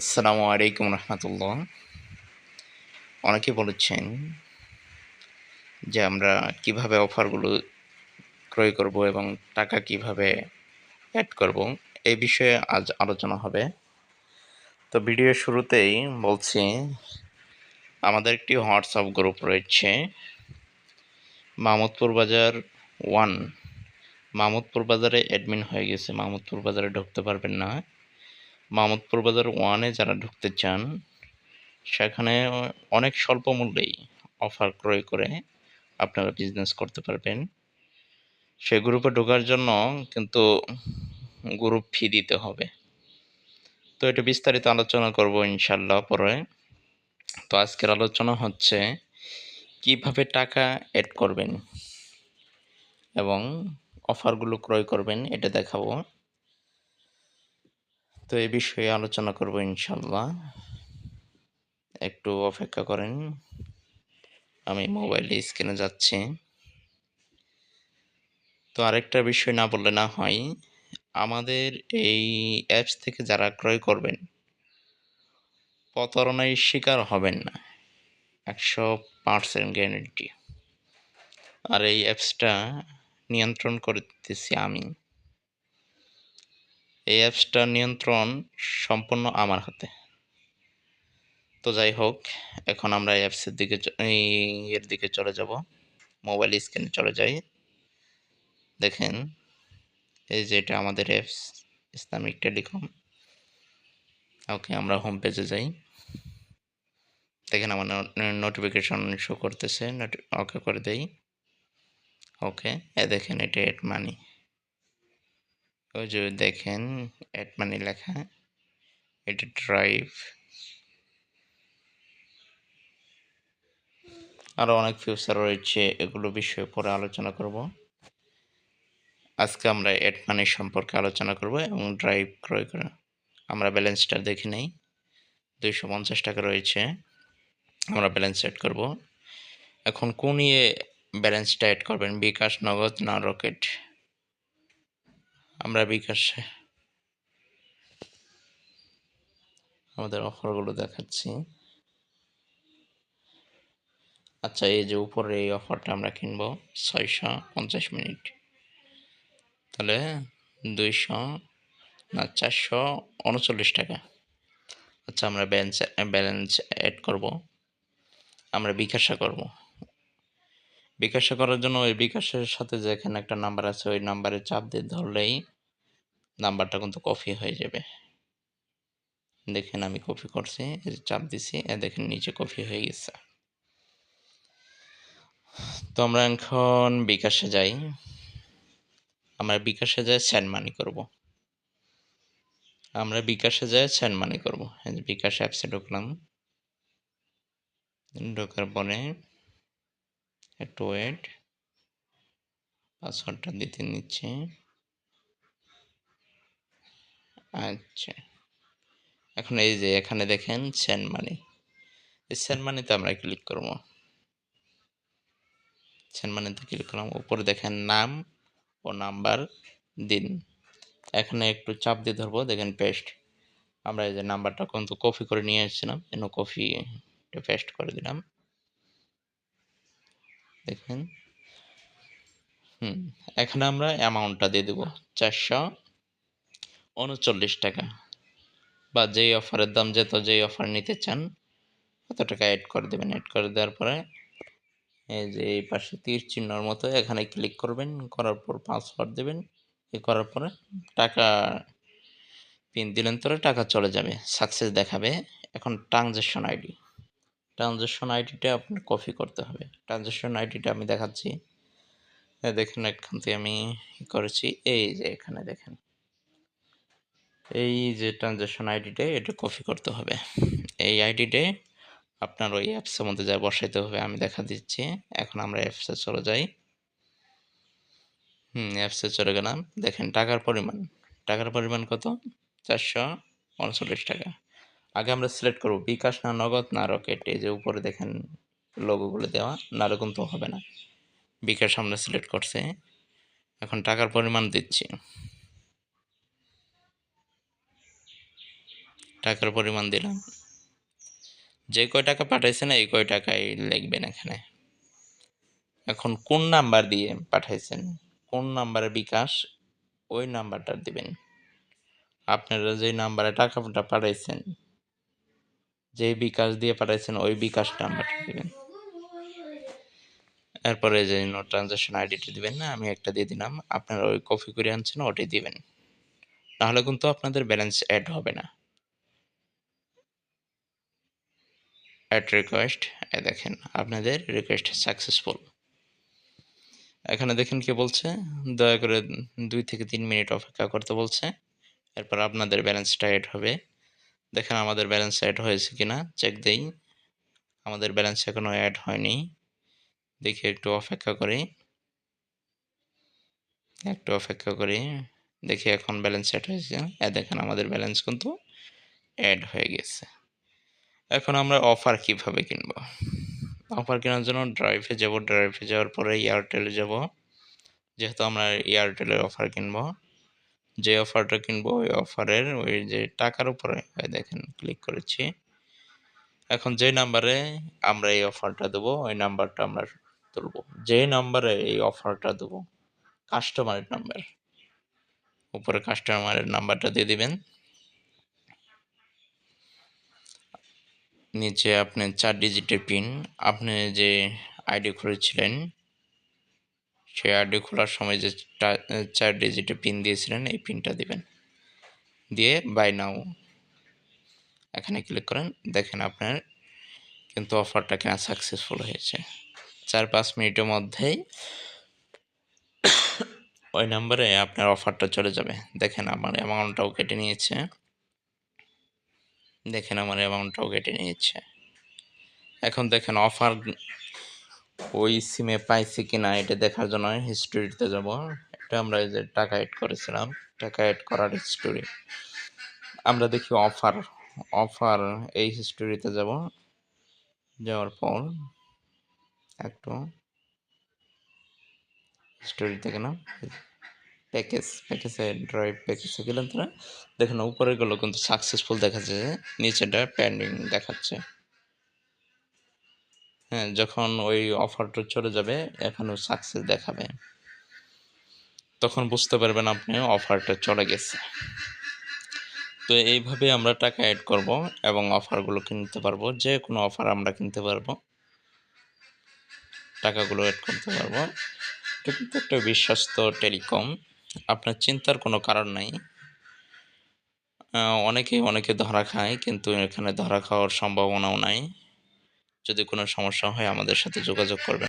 আসসালামু আলাইকুম রহমতুল্লাহ। অনেকে বলেছেন যে আমরা কীভাবে অফারগুলো ক্রয় করব এবং টাকা কীভাবে অ্যাড করব এই বিষয়ে আজ আলোচনা হবে। তো ভিডিওর শুরুতেই বলছি, আমাদের একটি হোয়াটসঅ্যাপ গ্রুপ রয়েছে মাহমুদপুর বাজার ওয়ান। মাহমুদপুর বাজারে অ্যাডমিন হয়ে গেছে মাহমুদপুর বাজারে ঢুকতে পারবেন না। মাহমুদপুর বাজার ওয়ানে যারা ঢুকতে চান, সেখানে অনেক স্বল্প মূল্যেই অফার ক্রয় করে আপনারা বিজনেস করতে পারবেন। সেই গ্রুপে ঢোকার জন্য কিন্তু গ্রুপ ফি দিতে হবে। তো এটা বিস্তারিত আলোচনা করব ইনশাল্লাহ পরে। তো আজকের আলোচনা হচ্ছে কীভাবে টাকা অ্যাড করবেন এবং অফারগুলো ক্রয় করবেন, এটা দেখাবো। তো এই বিষয়ে আলোচনা করব ইনশাল্লাহ একটু অপেক্ষা করেন। আমি মোবাইল স্ক্রিনে যাচ্ছি। তো আরেকটা বিষয় না বললে না হয় আমাদের এই অ্যাপস থেকে যারা ক্রয় করবেন প্রতারণায় শিকার হবেন না। একশো পার্সেন্ট গ্যারেন্টি আর এই অ্যাপসটা নিয়ন্ত্রণ করতেছি আমি। এই অ্যাপসটা নিয়ন্ত্রণ সম্পূর্ণ আমার হাতে। তো যাই হোক, এখন আমরা এই অ্যাপসের দিকে এর দিকে চলে যাব। মোবাইল স্ক্রিনে চলে যাই। দেখেন, এই যে এটা আমাদের অ্যাপস, ইসলামিক টেলিকম। ওকে, আমরা হোম পেজে যাই। দেখেন, আমার নোটিফিকেশন শো করতেছে। ওকে করে দেই। ওকে এ দেখেন, এটা এড মানি ওই যে দেখেন এড মানি লেখা এটা ড্রাইভ আরও অনেক ফিউচার রয়েছে, এগুলো বিষয়ে পরে আলোচনা করব। আজকে আমরা এড মানি সম্পর্কে আলোচনা করব এবং ড্রাইভ ক্রয় করে। আমরা ব্যালেন্সটা দেখে নেই, দুইশো পঞ্চাশ টাকা রয়েছে, আমরা ব্যালেন্স সেট করব। এখন কোন ইয়ে ব্যালেন্সটা অ্যাড করবেন? বিকাশ, নগদ, না রকেট আমরা বিকাশে আমাদের অফারগুলো দেখাচ্ছি। আচ্ছা এই যে উপরে এই অফারটা আমরা কিনবো, ছয়শো পঞ্চাশ মিনিট। তাহলে দুইশো না চারশো উনচল্লিশ টাকা। আচ্ছা আমরা ব্যালেন্স ব্যালেন্স অ্যাড করব। আমরা বিকাশা করব। বিকাশা করার জন্য ওই বিকাশের সাথে যেখানে একটা নাম্বার আছে, ওই নাম্বারে চাপ দিয়ে ধরলেই নাম্বারটা কিন্তু কপি হয়ে যাবে। দেখেন আমি কপি করছি চাপ দিছি দেখেন নিচে কপি হয়ে গেছে। তো আমরা এখন বিকাশে যাই। আমরা বিকাশে যাই স্যান্ড মানি করব। আমরা বিকাশে যাই স্যান্ড মানি করব। বিকাশ অ্যাপসে ঢুকলাম। ঢোকার পরে একটু ওয়েট পাসওয়ার্ডটা দিতে নিচ্ছে। আচ্ছা। এখন এই যে এখানে দেখেন সেন্ড মানি এই সেন্ড মানিতে আমরা ক্লিক করব। সেন্ড মানিতে ক্লিক করলাম। উপরে দেখেন নাম ও নাম্বার দিন। এখানে একটু চাপ দিয়ে ধরবো। দেখেন পেস্ট আমরা এই যে নাম্বারটা কিন্তু কপি করে নিয়ে এসেছিলাম এন কপি পেস্ট করে দিলাম। দেখেন। হুম, এখানে আমরা অ্যামাউন্টটা দিয়ে দেবো চারশো উনচল্লিশ টাকা। বা যেই অফারের দাম যেত, যেই অফার নিতে চান, কত টাকা অ্যাড করে দেবেন? অ্যাড করে দেওয়ার পরে এই যে এই পাশে তীর চিহ্নর মতো এখানে ক্লিক করবেন, করার পর পাসওয়ার্ড দেবেন। এ করার পরে টাকা পিন দিলেন তোরে টাকা চলে যাবে সাকসেস দেখাবে। এখন ট্রানজ্যাকশন আইডি ট্রানজ্যাকশন আইডিটা আপনার কপি করতে হবে। ট্রানজ্যাকশন আইডিটা আমি দেখাচ্ছি। দেখেন, এখান থেকে আমি করেছি। এই যে এখানে দেখেন। এই যে ট্রানজ্যাকশন আইডিটা এটা কপি করতে হবে। এই আইডিতে আপনার ওই অ্যাপসের মধ্যে যা বসাইতে হবে, আমি দেখা দিচ্ছি। এখন আমরা অ্যাপসে চলে যাই। হুম অ্যাপসে চলে গেলাম। দেখেন, টাকার পরিমাণ। টাকার পরিমাণ কত? চারশো উনচল্লিশ টাকা। আগে আমরা সিলেক্ট করব, বিকাশ না নগদ না রকেট এই যে উপরে দেখেন লোগোগুলো দেওয়া নাহলে তো হবে না। বিকাশ আমরা সিলেক্ট করছে, এখন টাকার পরিমাণ দিচ্ছি। টাকার পরিমাণ দিলাম। যে কয় টাকা পাঠাইছেন এই কয় টাকাই লিখবেন এখানে। এখন কোন নাম্বার দিয়ে পাঠাইছেন? কোন নাম্বারে বিকাশ, ওই নাম্বারটা দিবেন। আপনারা যে নাম্বারে টাকাটা পাঠাইছেন যে বিকাশ দিয়ে পাঠাইছেন, ওই বিকাশ নাম্বারটা দিবেন। এরপরে যে নো ট্রানজাকশন আইডিটি দিবেন না, আমি একটা দিয়ে দিলাম, আপনারা ওই কপি করে আনছেন, ওটাই দিবেন। নাহলে কিন্তু আপনাদের ব্যালেন্স অ্যাড হবে না। অ্যাড রিকোয়েস্ট দেখেন, আপনাদের রিকোয়েস্ট সাকসেসফুল এখানে দেখেন কি বলছে, দয়া করে দুই থেকে তিন মিনিট অপেক্ষা করতে বলছে, এরপর আপনাদের ব্যালেন্সটা অ্যাড হবে। দেখেন আমাদের ব্যালেন্স অ্যাড হয়েছে কিনা চেক দেই। আমাদের ব্যালেন্স এখনও অ্যাড হয়নি। দেখি একটু অপেক্ষা করি। একটু অপেক্ষা করি। দেখি এখন ব্যালেন্স অ্যাড হয়েছে এ দেখেন আমাদের ব্যালেন্স কিন্তু অ্যাড হয়ে গেছে। এখন আমরা অফার কীভাবে কিনব? অফার কেনার জন্য ড্রাইভে যাব। ড্রাইভে যাওয়ার পরে এয়ারটেলে যাব। যেহেতু আমরা এয়ারটেলের অফার কিনব। যে অফারটা কিনবো, ওই অফারের ওই যে টাকার উপরে। দেখেন ক্লিক করেছি। এখন যে নাম্বারে আমরা এই অফারটা দেবো, ওই নাম্বারটা আমরা তুলবো। যে নাম্বারে এই অফারটা দেবো কাস্টমারের নাম্বার উপরে কাস্টমারের নাম্বারটা দিয়ে দিবেন। নিচে আপনি চার ডিজিটের পিন আপনি যে আইডি খুলেছিলেন সেই আইডি খোলার সময় যে চার ডিজিটের পিন দিয়েছিলেন, এই পিনটা দিবেন। দিয়ে বাই নাও এখানে ক্লিক করেন, দেখেন আপনার কিন্তু অফারটা কেনা সাকসেসফুল হয়েছে। চার, পাঁচ মিনিটের মধ্যেই ওই নাম্বারে আপনার অফারটা চলে যাবে। দেখেন আমার অ্যামাউন্টটাও কেটে নিয়েছে। দেখেন আমার অ্যামাউন্টটাও কেটে নিয়েছে। এখন দেখেন অফার ওই সিমে পাইছি কিনা এটা দেখার জন্য হিস্টোরিতে যাব। এটা আমরা এই যে টাকা অ্যাড করেছিলাম। টাকা অ্যাড করার হিস্টোরি আমরা দেখি অফার অফার এই হিস্টোরিতে যাব। যাওয়ার পর একটু হিস্টোরি থেকে না প্যাকেজ প্যাকেজে ড্রাইভ প্যাকেজে গেলেন তারা। দেখেন উপরে গুলো কিন্তু সাকসেসফুল দেখাচ্ছে নিচেটা পেন্ডিং দেখাচ্ছে। যখন ওই অফারটা চলে যাবে এখনও সাকসেস দেখাবে। তখন বুঝতে পারবেন আপনি অফারটা চলে গেছে। তো এইভাবে আমরা টাকা অ্যাড করব এবং অফারগুলো কিনতে পারব, যে কোনো অফার আমরা কিনতে পারব। টাকাগুলো অ্যাড করতে পারব। কিন্তু একটা বিশ্বস্ত টেলিকম, আপনার চিন্তার কোনো কারণ নাই। অনেকেই অনেকে ধরা খায়, কিন্তু এখানে ধরা খাওয়ার সম্ভাবনাও নাই। যদি কোনো সমস্যা হয় আমাদের সাথে যোগাযোগ করবেন।